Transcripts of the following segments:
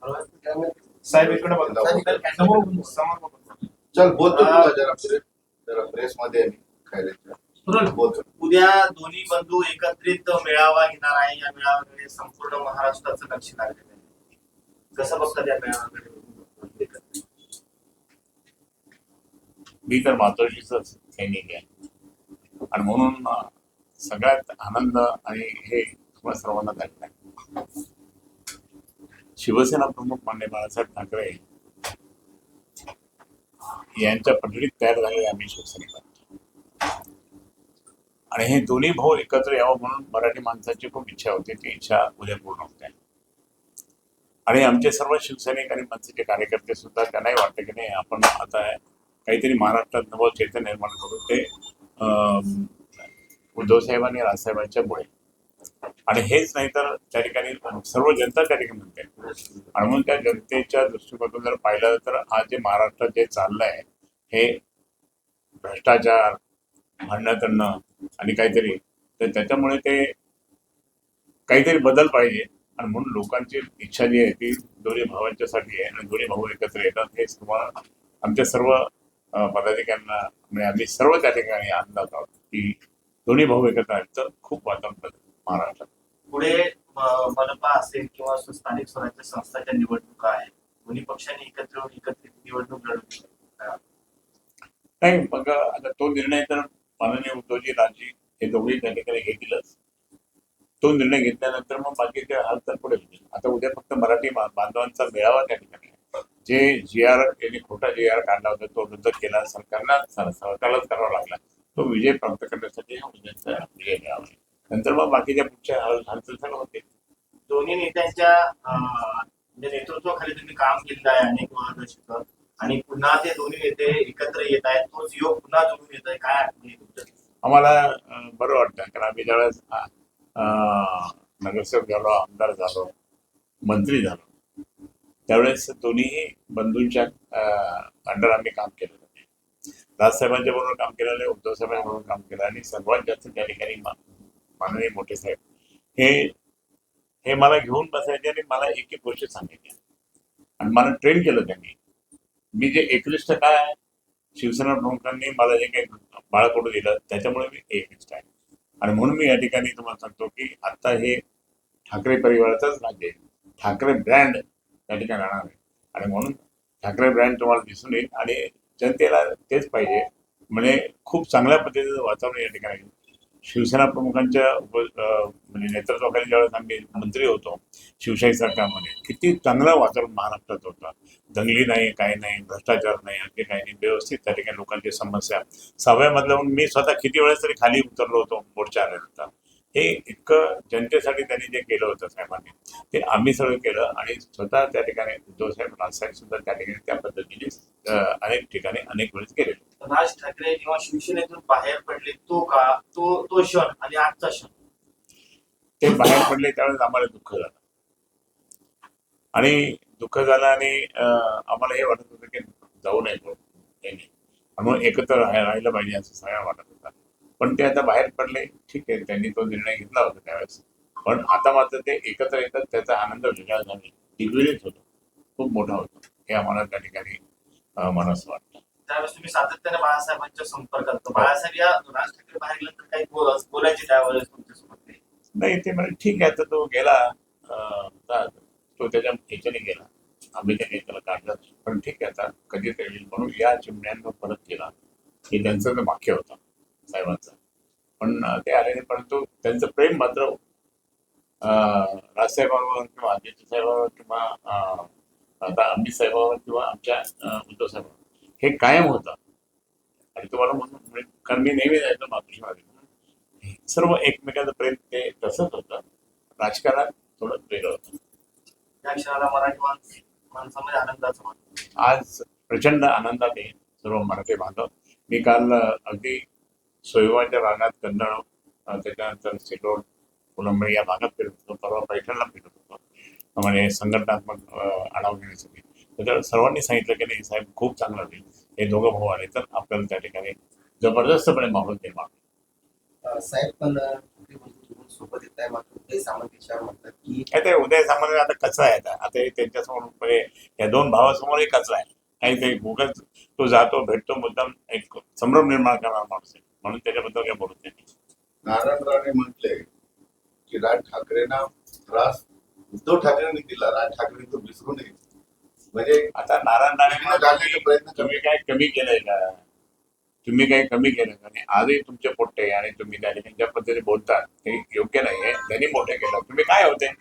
साहेब इकडे बघा समोर समोर. चल बोलतो हा. जरा प्रेस जरा प्रेस मध्ये उद्या दोन्ही बंधू एकत्रित मेळावा घेणार आहे या मेळाव्याकडे संपूर्ण महाराष्ट्राचं लक्ष लागलेलं आहे कसं बघतात या मेळाव्याकडे? मी तर मातोश्रीच सैनिक आहे आणि म्हणून सगळ्यात आनंद आणि हे तुम्हाला सर्वांना झालेलं आहे शिवसेना प्रमुख मान्य बाळासाहेब ठाकरे यांच्या पठडीत तयार झालेले आम्ही शिवसैनिक आणि हे दोन्ही भाऊ एकत्र यावं म्हणून मराठी माणसाची खूप इच्छा होती. ती इच्छा उद्या पूर्ण होते. आणि आमचे सर्व शिवसैनिक आणि मनसेचे कार्यकर्ते सुद्धा त्यांनाही वाटतं की नाही आपण आता काहीतरी महाराष्ट्रात नवं चैतन्य निर्माण करू ते अं, उद्धव आणि राजसाहेबांच्या मुळे आणि हेच नाही तर त्या ठिकाणी सर्व जनता त्या ठिकाणी म्हणते. आणि म्हणून त्या जनतेच्या दृष्टिकोनातून जर पाहिलं तर आज जे महाराष्ट्रात जे चाललंय हे भ्रष्टाचार भांडणं करणं आणि काहीतरी तर त्याच्यामुळे ते काहीतरी बदल पाहिजे. आणि म्हणून लोकांची इच्छा जी आहे ती दोन्ही भावांच्यासाठी आहे आणि दोन्ही भाऊ एकत्र येतात हेच तुम्हाला आमच्या सर्व पदाधिकाऱ्यांना म्हणजे आम्ही सर्व त्या ठिकाणी अंदाज आहोत की दोन्ही भाऊ एकत्र आहेत तर खूप वातावरण बदल महाराष्ट्रात. पुढे मनपा असेल किंवा स्थानिक स्वराज्य संस्थाच्या निवडणुका आहेत दोन्ही पक्षांनी एकत्र येऊन एकत्रित निवडणूक लढवली नाही मग आता तो निर्णय तर माननीय उद्धवजी राजी हे दोघेही त्या ठिकाणी घेतीलच. तो निर्णय घेतल्यानंतर मग बाकीचे हाल तर पुढे होतील. आता उद्या फक्त मराठी बांधवांचा मेळावा त्या ठिकाणी. जे जी आर यांनी खोटा जी आर काढला होता तो रद्द केला सरकारला सर- सरकारलाच करावा लागला. तो विजय प्राप्त करण्यासाठी हा उद्याचा विजय मिळावा नंतर मग बाकीच्या पुढच्या हाल हालचाल होते दोन्ही नेत्यांच्या म्हणजे नेतृत्वाखाली तुम्ही काम केलेलं आहे अनेक वर्ष आणि पुन्हा ते दोन्ही नेते एकत्र येत आहेत. तोच योग पुन्हा जुळून येत आहे काय आठवणी? आम्हाला बरं वाटतं. कारण आम्ही ज्यावेळेस नगरसेवक झालो आमदार झालो मंत्री झालो त्यावेळेस दोन्ही बंधूंच्या अंडर आम्ही काम केलं राजसाहेबांच्या बरोबर काम केलेलं आहे उद्धव साहेबांबरोबर काम केलं आणि सर्वात जास्त त्या ठिकाणी माननीय मोठे साहेब. हे हे मला घेऊन बसायचे आणि मला एक एक गोष्ट सांगायची आणि मला ट्रेन केलं त्यांनी. मी जे एकनिष्ठ काय आहे शिवसेना प्रमुखांनी मला जे काही बाळकडू दिलं त्याच्यामुळे मी एकनिष्ठ आहे. आणि म्हणून मी या ठिकाणी तुम्हाला सांगतो की आता हे ठाकरे परिवाराचंच राज्य आहे ठाकरे ब्रँड त्या ठिकाणी राहणार आहे. आणि म्हणून ठाकरे ब्रँड तुम्हाला दिसून येईल आणि जनतेला तेच पाहिजे. म्हणजे खूप चांगल्या पद्धतीचं वातावरण या ठिकाणी शिवसेना प्रमुखांच्या म्हणजे नेतृत्वाखाली ज्यावेळेस आम्ही मंत्री होतो शिवशाही सरकारमध्ये किती चांगलं वातावरण महाराष्ट्रात होतं. दंगली नाही काही नाही भ्रष्टाचार नाही आणखी काही नाही व्यवस्थित त्या ठिकाणी लोकांची समस्या. सहाव्या मधल्याहून मी स्वतः किती वेळेस तरी खाली उतरलो होतो मोर्चा आल्यानंतर. हे इतकं जनतेसाठी त्यांनी जे केलं होतं साहेबांनी ते आम्ही सगळं केलं आणि स्वतः त्या ठिकाणी उद्धव साहेब राजसाहेब सुद्धा त्या ठिकाणी त्या पद्धतीने अनेक ठिकाणी अनेक वेळेस गेले. राज ठाकरे जेव्हा शिवसेनेतून बाहेर पडले तो का तो तो क्षण आणि आजचा क्षण? ते बाहेर पडले त्यावेळेस आम्हाला दुःख झालं. आणि दुःख झालं आणि आम्हाला हे वाटत होतं की जाऊ नये म्हणून एकत्र राहाय- राहिलं पाहिजे असं सगळ्या वाटत होतं. पण ते आता बाहेर पडले. ठीक आहे त्यांनी तो निर्णय घेतला होता त्यावेळेस. पण आता मात्र ते एकत्र येतात त्याचा आनंद वेगळा झाला. दिग्विजयच होतो. खूप मोठा होतो. हे आम्हाला त्या ठिकाणी मनास वाटतं. त्यावेळेस तुम्ही सातत्याने बाळासाहेबांच्या संपर्कात. बाळासाहेब या राज ठाकरे बाहेर गेल्यानंतर काही बोल- बोलायचे त्यावेळेस तुमच्यासोबत? नाही. ते म्हणजे ठीक आहे तर तो गेला. तो त्याच्या ह्याच्याने गेला. आम्ही त्याने त्याला काढलं. पण ठीक आहे आता कधीतरी येईल. म्हणून या चिमण्यांना परत केला. की त्यांचं तर वाक्य होता. साहेबांचं. पण ते आले नाही परंतु त्यांचं प्रेम मात्र अं, राजसाहेबांवर किंवा आदित्य साहेबांवर किंवा आता अमित साहेबांवर किंवा आमच्या उद्धव साहेबांवर. हे कायम होतं. आणि तुम्हाला म्हणून म्हणजे- कारण मी नेहमी जायचो मातृश्रीमध्ये सर्व एकमेकांचं प्रेम ते तसंच होतं. राजकारण थोडं वेगळं होतं. त्या क्षणाला मराठी माणस माणसामध्ये आनंदाचं आज प्रचंड आनंदात आहे सर्व मराठी बांधव. मी काल अगदी सोयवाच्या भागात कन्नड त्याच्यानंतर सिडोड फुलंबरी या भागात फिरत होतो परवा पैठणला फिरत होतो. म्हणजे संघटनात्मक आढावा घेण्यासाठी. त्याच्यावर सर्वांनी सांगितलं की नाही साहेब खूप चांगलं होईल हे दोघं भाऊ आले तर आपल्याला त्या ठिकाणी जबरदस्तपणे माहोल निर्माण साहेब पण सोबत येत आहे मात्र उदय सामंत याच्यावर म्हणतात की काय ते उदय सामंत आता कचरा आहे आता. हे त्यांच्यासमोर म्हणजे या दोन भावासमोरही कचरा आहे. काही ते उगाच तो जातो भेटतो मुद्दाम एक संभ्रम निर्माण करणार माणूस आहे. म्हणून त्याच्याबद्दल काही बोलत नाही नारायण राणे म्हटले की राज ठाकरेंना त्रास उद्धव ठाकरेंनी दिला राज ठाकरे तो विसरू नये. म्हणजे आता नारायण राणे प्रयत्न कमी तुम्ही काय कमी केलंय का? तुम्ही काही कमी केलं नाही आजही तुमचे पोट्टे आणि तुम्ही त्या ठिकाणी ज्या पद्धतीने बोलतात ते योग्य नाहीये. त्यांनी मोठे केलं. तुम्ही काय होते?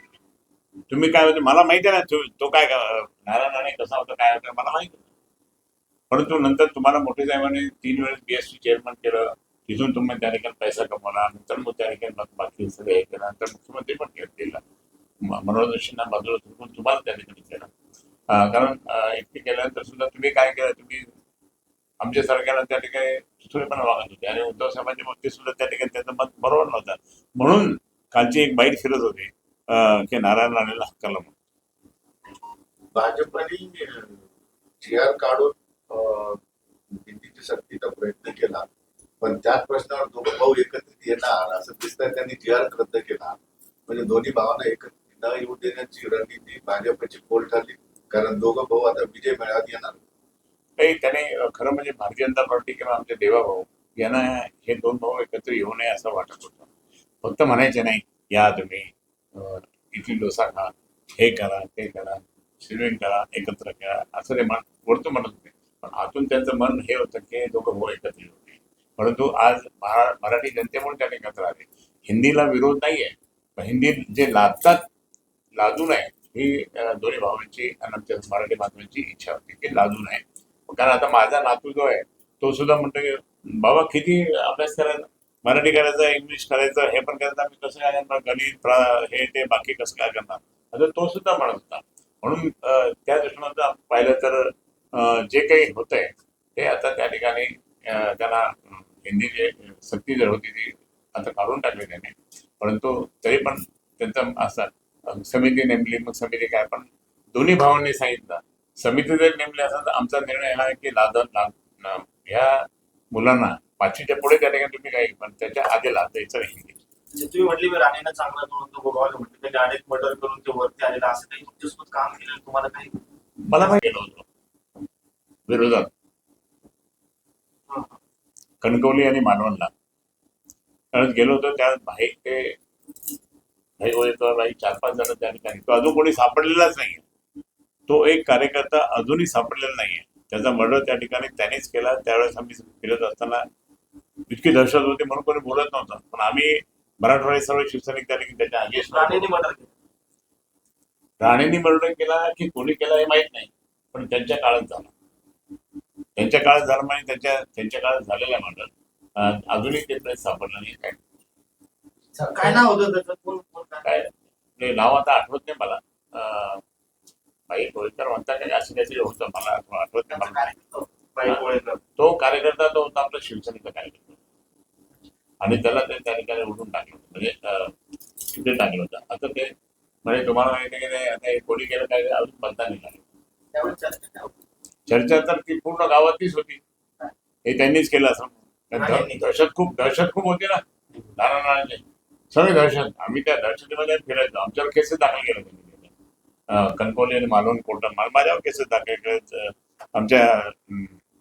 तुम्ही काय होते? मला माहिती आहे ना तो- काय नारायण राणे कसा होता काय होता मला माहिती होतं. परंतु नंतर तुम्हाला मोठे साहेबांनी तीन वेळेस बीएसटी चेअरमन केलं. तिथून तुम्ही त्या ठिकाणी पैसा कमवला नंतर मग त्या ठिकाणी मग बाकी सगळे हे केलं नंतर मुख्यमंत्री पण केला म- बाजूला ठेवून तुम्हाला त्या ठिकाणी केलं. कारण अं, इतके केल्यानंतर सुद्धा तुम्ही काय केलं तुम्ही आमच्या सरकारला त्या ठिकाणी सुरेपणा वागत होते आणि उद्धव साहेबांच्या बाबतीत सुद्धा त्या ठिकाणी त्यांचं मत बरोबर नव्हतं. म्हणून कालची एक बाईट फिरत होती की नारायण राणेला हक्काला म्हणून. भाजपने काढून अं, सक्तीचा प्रयत्न केला. पण त्याच प्रश्नावर दोघं भाऊ एकत्रित येणार असं दिसतंय त्यांनी जी आर रद्द केला. म्हणजे दोन्ही भावांना एकत्रित न येऊ देण्याची रणनीती भाजपची पोल ठरली. कारण दोघं भाऊ आता विजय मेळाव्यात येणार. काही त्याने खरं म्हणजे भारतीय जनता पार्टी किंवा आमचे देवाभाऊ यांना हे दोन भाऊ एकत्र येऊ नये असं वाटत होतं. फक्त म्हणायचे नाही या तुम्ही अं, इथली डोसा खा हे करा ते करा स्विमिंग करा एकत्र करा असं ते म्हण म्हणत होते. पण आतून त्यांचं मन हे होतं की दोघं भाऊ एकत्र येऊ परंतु आज महा- मराठी जनतेमुळे त्याने एकत्र आले. हिंदीला विरोध नाहीये पण हिंदी जे लादतात लादू नये ही दोन्ही भावांची आणि आमच्या मराठी बातम्यांची इच्छा होती की लादू नये. कारण आता माझा नातू जो आहे तो सुद्धा म्हणतो की बाबा किती अभ्यास करायचा? मराठी करायचं इंग्लिश करायचं हे पण करायचं आम्ही कसं काय करणार? गणित हे ते बाकी कसं काय करणार? आता तो सुद्धा म्हणत होता. म्हणून त्या दृष्टीनं पाहिलं तर जे काही होतंय ते आता त्या ठिकाणी त्यांना हिंदी जे सक्ती जर होती ती आता काढून टाकली त्याने परंतु तरी पण त्यांचं असं समिती नेमली मग समिती काय पण दोन्ही भावांनी सांगितलं. समिती जर नेमली असेल तर आमचा निर्णय हा आहे की लाद लाद न- ह्या मुलांना पाचवीच्या पुढे त्या ठिकाणी तुम्ही काही पण त्याच्या आधी लादायचं नाही. म्हणजे तुम्ही म्हटले मी राणेंना चांगला तो तो गोगावला म्हटलं त्यांनी अनेक मर्डर करून ते वरती आलेलं असं काही तुमच्यासोबत काम केलं तुम्हाला काही? मला माहिती केलं होतं. विरोधात. कणकवली आणि मालवणला कारण गेलो होतो त्या भाई ते भाई चार पाच जण त्या ठिकाणी. तो अजून कोणी सापडलेलाच नाहीये. तो एक कार्यकर्ता अजूनही सापडलेला नाहीये. त्याचा मर्डर त्या ठिकाणी त्यानेच केला. त्यावेळेस आम्ही फिरत असताना इतकी दहशत होती म्हणून कोणी बोलत नव्हतं. पण आम्ही मराठवाडे सर्व शिवसैनिक त्या ठिकाणी त्याच्या केलं. राणेंनी मर्डर केला की कोणी केला हे माहीत नाही. पण त्यांच्या काळात झाला. त्यांच्या काळात झालं म्हणजे त्यांच्या त्यांच्या काळात झालेला मर्डर अजूनही ते प्रेस सापडलं नाही. काय? काय नाव होतं त्याचं? कोण काय? ते नाव आता आठवत नाही मला. बाई कोळीकर म्हणता काय असं काहीतरी होतं मला. आठव- आठवत नाही मला. तो कार्यकर्ता तो होता आपला शिवसेनेचा कार्यकर्ता. आणि त्याला ते त्या ठिकाणी उडून टाकलं होतं. म्हणजे तिथे टाकलं होतं. आता ते म्हणजे तुम्हाला माहिती की नाही आता कोणी केलं काय? अजून आलं. त्यावेळी चर्चा तर ती पूर्ण गावातलीच होती. हे त्यांनीच केलं असं. दहशत खूप दहशत खूप होती ना. नाना नानाचे सगळे दहशत. आम्ही त्या दहशतीमध्ये फिरायचो. आमच्यावर केसेस दाखल केले त्यांनी. अं, कणकवली आणि मालवण कोर्टात मा- माझ्यावर केसेस दाखल केलेत अं, आमच्या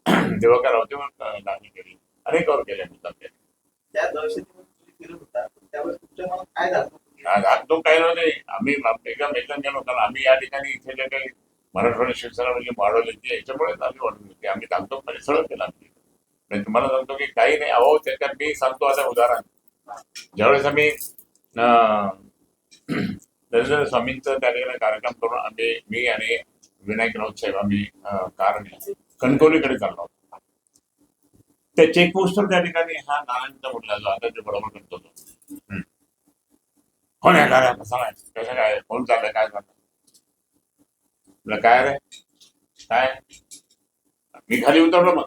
दिवाकर रावतेवर दाखल केली. अनेकावर केल्या आम्ही एकदम एकदम गेलो कारण आम्ही या ठिकाणी इथे जे काही मराठवाडा शिवसेना म्हणजे वाढवली ती याच्यामुळेच आम्ही वाढवली. होती आम्ही सांगतो म्हणजे सरळ आम्ही. म्हणजे तुम्हाला सांगतो की काही नाही अहो त्याच्यात मी सांगतो आता उदाहरण. ज्यावेळेस आम्ही अं, नरेंद्र स्वामींचं त्या ठिकाणी कार्यक्रम करून आम्ही मी आणि विनायक राऊत साहेब आम्ही कार कणकवलीकडे चाललो होतो. त्या चेकपोस्टवर त्या ठिकाणी हा नारायणचा मुलगा जो आता जो बरोबर करतो तो. कोण आहे? कसा नाही? कसं काय कोण चाललंय? काय चाललंय? म्हटलं, काय रे? काय? मी खाली उतरलो मग.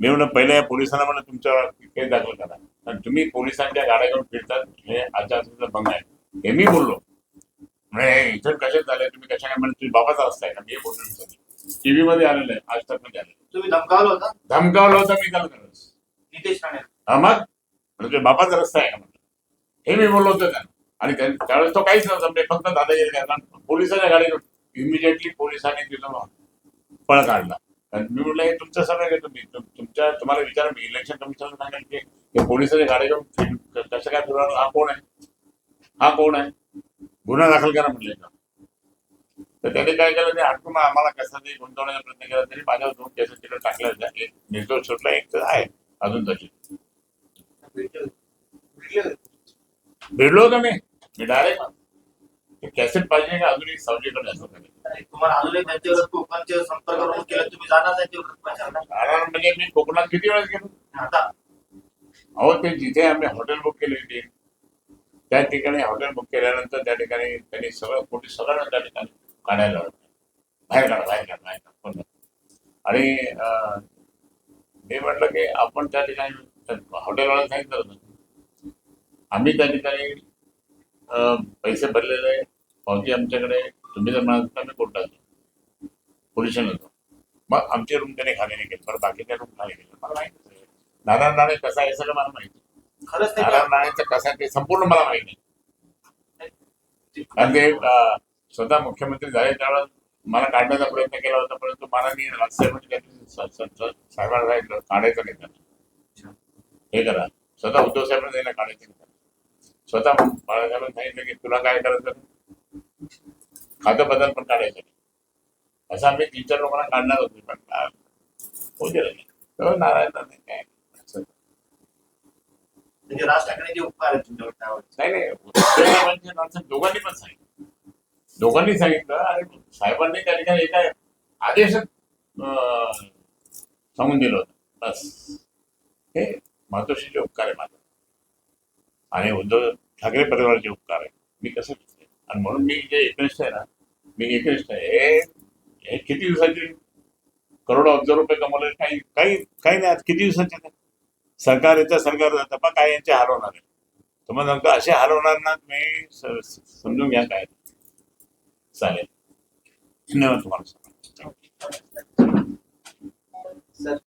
मी म्हणलं पहिले पोलिसांना म्हणलं तुमच्यावर केस दाखल करा आणि तुम्ही पोलिसांच्या गाड्या घेऊन फिरतात हे आचारसंहिता भंग आहे. हे मी बोललो. म्हणजे इथं कसे झाले? तुम्ही कशा काय म्हणजे तुम्ही बाबाचा रस्ता आहे का मी बोललो टीव्ही मध्ये आलेलं आहे आज तकमध्ये आलेलं तुम्ही धमकावलं होतं? धमकावलं होतं मी त्याला खरंच नितेश राणे हा मग? म्हणजे तुझ्या बापाचा रस्ता आहे का? म्हटलं हे मी बोललो होतो त्यांना आणि त्या- त्यावेळेस तो काहीच नव्हता म्हणजे फक्त दादागिरी पोलिसाच्या गाडीवर इमिजिएटली पोलिसांनी तिथं पळ काढला. मी म्हटलं हे तुमचं सगळं आहे तुम्ही? तुम- तुमच्या तुम्हाला विचार मी इलेक्शन कमिशनर सांगेल की हे गाडीवर फिर- क- कसं काय फिरवणार? हा कोण आहे? हा कोण आहे? गुन्हा दाखल करा म्हटले का तर त्याने काय केलं? ते हटकून आम्हाला कसं तरी गुंतवण्याचा प्रयत्न केला तरी माझ्यावर दोन केसेस तिकडे टाकल्या होत्या एक निर्दोष सुटला एक तर आहे अजून तशी भेटलो. होतो मी. मी डायरेक्ट कॅसेट पाहिजे का? अजूनही सावजीकडे असं काही तुम्हाला अजूनही त्यांच्यावर कोकणचे संपर्क करून केलं तुम्ही जाणार त्यांच्यावर प्रचारला कारण म्हणजे मी कोकणात किती वेळेस गेलो? आता. अहो ते जिथे आम्ही हॉटेल बुक केली होती त्या ठिकाणी हॉटेल बुक केल्यानंतर त्या ठिकाणी त्यांनी सगळं पोलीस सगळ्यांना त्या ठिकाणी काढायला लावलं. बाहेर काढा बाहेर काढा बाहेर काढा पण आणि अं, मी म्हटलं की आपण त्या ठिकाणी हॉटेलवाला सांगितलं होतं आम्ही त्या ठिकाणी अं, पैसे भरलेले आहे. पावती आमच्याकडे. तुम्ही जर म्हणाल तर आम्ही कोर्टात जाऊ पोलिसांना जाऊ मग आमची रूम त्याने खाली नाही केली. बरं बाकीच्या रूम खाली गेले मला माहिती आहे नारायण राणे कसा आहे सगळं मला माहिती. खरंच नारायण राणेचं कसं आहे ते संपूर्ण मला माहिती आहे आणि ते स्वतः मुख्यमंत्री झाले त्यावेळेस मला काढण्याचा प्रयत्न केला होता परंतु मला मी साहेबांना सांगितलं काढायचं नाही त्यांना हे करा. स्वतः उद्धव साहेबांना काढायचं. नाही स्वतः बाळासाहेबांनी सांगितलं की तुला काय करायचं? खातं बदल पण काढायचं. नाही असं आम्ही तीन चार लोकांना काढणार होतो पण होऊ दिलं नाही तर नारायण काय? म्हणजे राज उपकार आहेत तुमच्यावर त्यावर नाही नाही. म्हणजे दोघांनी पण सांगितलं. दोघांनी सांगितलं. आणि साहेबांनी त्या ठिकाणी एका आदेश सांगून दिलं होतं. बस. हे मातोश्रीचे उपकार आहे माझा. आणि उद्धव ठाकरे परिवाराचे उपकार आहे मी कसं? आणि म्हणून मी जे एकनिष्ठ आहे ना मी एकनिष्ठ आहे. हे किती दिवसाचे? करोडो अब्ज रुपये कमवले. काही काही काही नाही. आज किती दिवसाचे ना सरकार येतं सरकार जातं. पण काय यांचे हरवणार आहे तुम्हाला सांगतो असे हरवणार ना मी समजून घ्या काय. चालेल. धन्यवाद तुम्हाला.